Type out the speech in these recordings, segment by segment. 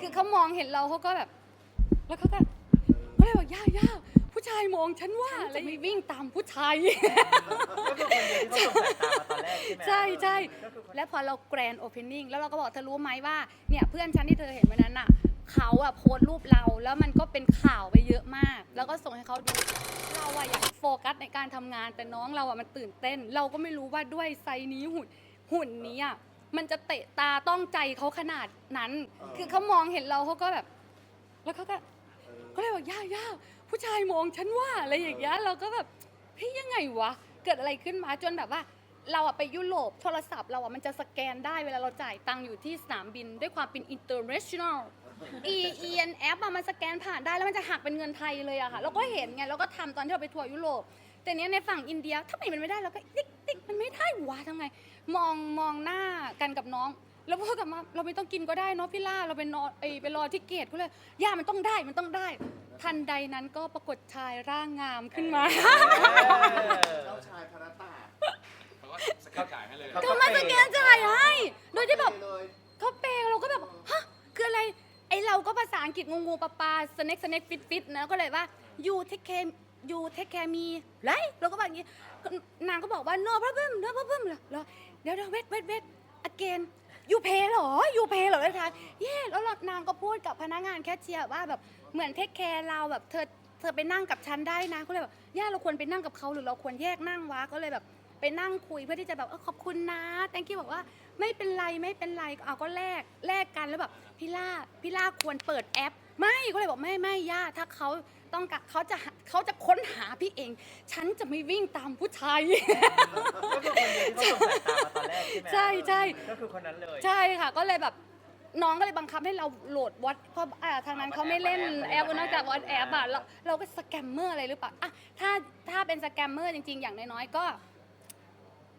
คือเขามองเห็นเราเขาก็แบบ แล้วเขาก็เขาเลยบอกย่าย่าผู้ชายมองฉันว่าจะไม่วิ่งตามผู้ชาย ก็คือคนเดียวที่เขาส่งสายตามาตอนแรกใช่ไหมใช่ใช่ก็คือคนแล้วพอเราแกรนโอเพนนิ่งแล้วเราก็บอกเธอรู้ไหมว่าเนี่ยเพื่อนฉันที่เธอเห็นวันนั้นอะเขาอะโพสต์รูปเราแล้วมันก็เป็นข่าวไปเยอะมาก แล้วก็ส่งให้เขาดู เราอะอยากโฟกัสในการทำงานแต่น้องเราอะมันตื่นเต้น เราก็ไม่รู้ว่าด้วยไซส์นี้หุ่นหุ่นนี้อะ มันจะเตะตาต้องใจเขาขนาดนั้นคือเขามองเห็นเราเขาก็แบบ แล้วเขาก็เขาเลยบอกย่าย่าผู้ชายมองฉันว่าอะไรอย่างเงี้ยเราก็แบบเฮ้ยยังไงวะ เกิดอะไรขึ้นมาจนแบบว่า เราอะไปยุโรปโทรศัพท์เราอะมันจะสแกนได้เวลาเราจ่ายตังค์อยู่ที่สนามบินด้วยความเป็น international e e n f อะมันสแกนผ่านได้แล้วมันจะหักเป็นเงินไทยเลยอะค่ะเราก็เห็นไงเราก็ทำตอนที่เราไปทัวร์ยุโรปแต่เนี้ยในฝั่งอินเดียทำไมมันไม่ได้เราก็ติ๊ก ติ๊กมันไม่ได้วะทำไง มองมองหน้ากันกับน้อง แล้วพูดกลับมาเราไม่ต้องกินก็ได้เนาะพี่ล่าเราไปนอนไปไปรอที่เกตก็เลยย่ามันต้องได้มันต้องได้ ทันใดนั้นก็ปรากฏชายร่างงามขึ้นมา เจ้าชายพระตา เขาก็สแกนจ่ายให้เลยเขาก็มาสแกนจ่ายให้ โดยที่แบบเลยเขาเปย์เราก็แบบฮะคืออะไร ไอเราก็ภาษาอังกฤษงูงูปลาปลาสเน็กสเน็กฟิตฟิตนะก็เลยว่า you take care you take care me ไรเราก็แบบอย่างงี้นางก็บอกว่า no problem no problem เหรอเหรอเดี๋ยวเดี๋ยว wait wait wait again you pay เหรอ you pay เหรอแล้วทายเย่แล้วนางก็พูดกับพนักงานแคชเชียร์ว่าแบบเหมือนเทคแคร์เราแบบเธอเธอไปนั่งกับฉันได้นะก็เลยแบบย่าเราควรไปนั่งกับเขาหรือเราควรแยกนั่งวะก็เลยแบบไปนั่งคุยเพื่อที่จะแบบอขอบคุณนะ thank you บอกว่าไม่เป็นไรไม่เป็นไรเอาก็แลกแลกกันแล้วแบบพี่ล่าพี่ล่าควรเปิดแอป ไม่ก็เลยบอกไม่ไม่ย่าถ้าเขาต้องการเขาจะเขาจะค้นหาพี่เอง ฉันจะไม่วิ่งตามผู้ชาย ก็คือคนเดียวที่เขาส่งสายตามาตอนแรกใช่ไหมใช่ใช่ ก็คือคนนั้นเลย ใช่ค่ะ ก็เลยแบบน้องก็เลยบังคับให้เราโหลดวัดเพราะอ่าทางนั้นเขาไม่เล่นแอปนอกจากวัดแอปอะเราเราก็สแกมเมอร์อะไรหรือเปล่าอะถ้าถ้าเป็นสแกมเมอร์จริง ๆ อย่างน้อยๆก็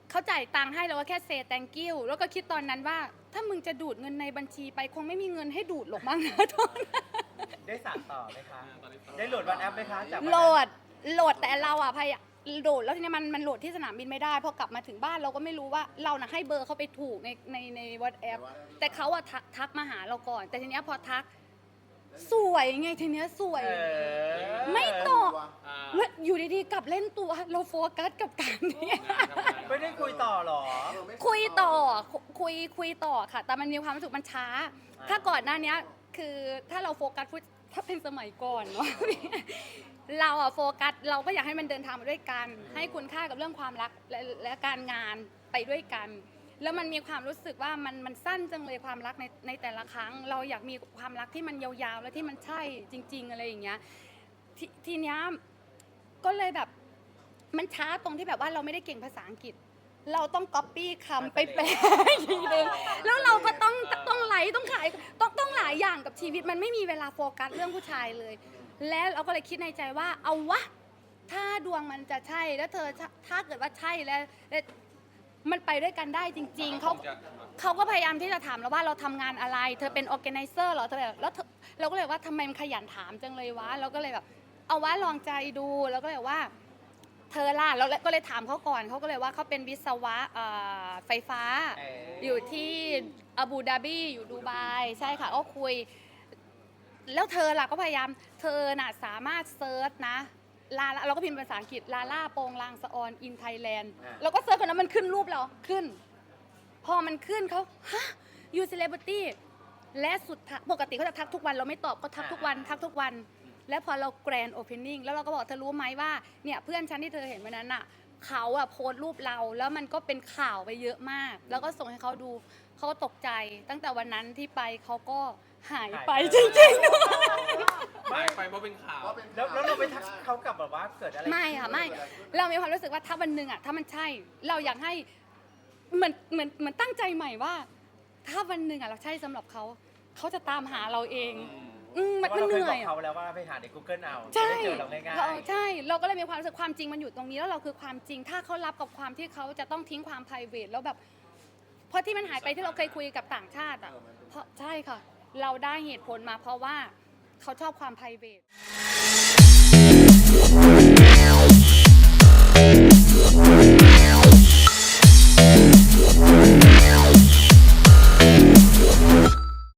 เขาจ่ายตังค์ให้เราก็แค่เซ thank you แล้วก็คิดตอนนั้นว่า ถ้ามึงจะดูดเงินในบัญชีไปคงไม่มีเงินให้ดูดหรอกมั้งนะตอนนั้น ได้สานต่อไหมคะตอนนี้ได้โหลดวันแอปไหมคะจากวันนั้นโหลดโหลดแต่เราอะพยายามโหลดแล้วทีนี้มันมันโหลดที่สนามบินไม่ได้พอกลับมาถึงบ้านเราก็ไม่รู้ว่าเราน่ะให้เบอร์เขาไปถูกในในในวัดแอปแต่เขาอะทักทักมาหาเราก่อน แต่ทีเนี้ยพอทัก สวยไงทีเนี้ยสวย เออไม่ตอบอ่าแล้วอยู่ดีๆกลับเล่นตัวเราโฟกัสกับการเนี้ยงานทำงานไม่ได้คุยต่อหรอ คุยต่อคุคุยคุยต่อค่ะ แต่มันมีความรู้สึกมันช้า ถ้าก่อนหน้าเนี้ย คือถ้าเราโฟกัสพูดถ้าเป็นสมัยก่อนเนาะ เราอะโฟกัสเราก็อยากให้มันเดินทางมาด้วยกัน ให้คุณค่ากับเรื่องความรักและและการงานไปด้วยกัน แล้วมันมีความรู้สึกว่ามันมันสั้นจังเลยความรักในในแต่ละครั้ง เราอยากมีความรักที่มันยาวๆ และที่มันใช่จริง ๆ อะไรอย่างเงี้ยททีเนี้ยก็เลยแบบมันช้าตรงที่แบบว่าเราไม่ได้เก่งภาษาอังกฤษ เราต้องก๊อปปี้คำไปแปลอีกทีนึงแล้วเราก็ต้องต้องไลฟ์ต้องขายต้องต้องหลายอย่างกับชีวิตมันไม่มีเวลาโฟกัสเรื่องผู้ชายเลย แล้วเราก็เลยคิดในใจว่าเอาวะ ถ้าดวงมันจะใช่แล้วเธอถ้าถ้าเกิดว่าใช่แล้วแล้วมันไปด้วยกันได้จริง ๆเขาจะเขาก็พยายามที่จะถามเราว่าเราทำงานอะไร เธอเป็น organizer เหรอเธอแบบแล้วเธอเราก็เลยว่าทำไมมันขยันถามจังเลยวะเราก็เลยแบบเอาว่าลองใจดูแล้วก็เลยว่า เธอล่ะเราก็เลยถามเขาก่อนเขาก็เลยว่าเขาเป็นวิศวะเอ่อไฟฟ้าเออออยู่ที่อาบูดาบีอยู่ดูไบใช่ค่ะก็คุย แล้วเธอล่ะก็พยายาม เธอน่ะสามารถเซิร์ชนะลาลาเราก็พิมพ์เป็นภาษาอังกฤษลาล่าโปงลางสะออนอินไทยแลนด์อ่าเราก็เซิร์ชคนนั้นมันขึ้นรูปเราขึ้น พอมันขึ้นเขาฮะยูเซเลบริตี้และสุดท้ายปกติเขาจะทักทุกวันเราไม่ตอบก็ทักทุกวันทักทุกวัน แล้วพอเราแกรนโอเพนนิ่งแล้วเราก็บอกเธอรู้ไหมว่าเนี่ยเพื่อนฉันที่เธอเห็นวันนั้นอะเขาอะโพสต์รูปเราแล้วมันก็เป็นข่าวไปเยอะมาก แล้วก็ส่งให้เขาดูเขาก็ตกใจ ตั้งแต่วันนั้นที่ไปเขาก็หายไปจริงๆด้วยหายไปเพราะเป็นข่าว แล้วแล้วเราไปทักเขากลับแบบว่าเกิดอะไรไม่ค่ะไม่เรามีความรู้สึกว่าถ้าวันหนึ่งอะถ้ามันใช่ เราอยากให้เหมือนเหมือนเหมือนตั้งใจใหม่ว่า ถ้าวันหนึ่งอะเราใช่สำหรับเขาเขาจะตามหาเราเอง อืมเพมันราะว่ามันเราเหเคยนื่บออยกอะเขาแล้วว่าไปหาใน Google เอาใช่จะได้เจอเราง่ายเราใช่ เราก็เลยมีความรู้สึกความจริงมันอยู่ตรงนี้แล้วเราคือความจริง ถ้าเขารับกับความที่เขาจะต้องทิ้งความ p r i v a t แล้วแบบ เพราะที่มันหายไปที่เราเคยคุยกับต่างชาติอะเพราะใช่ค่ะ เราได้เหตุผลมาเพราะว่าเขาชอบความ p r i v a t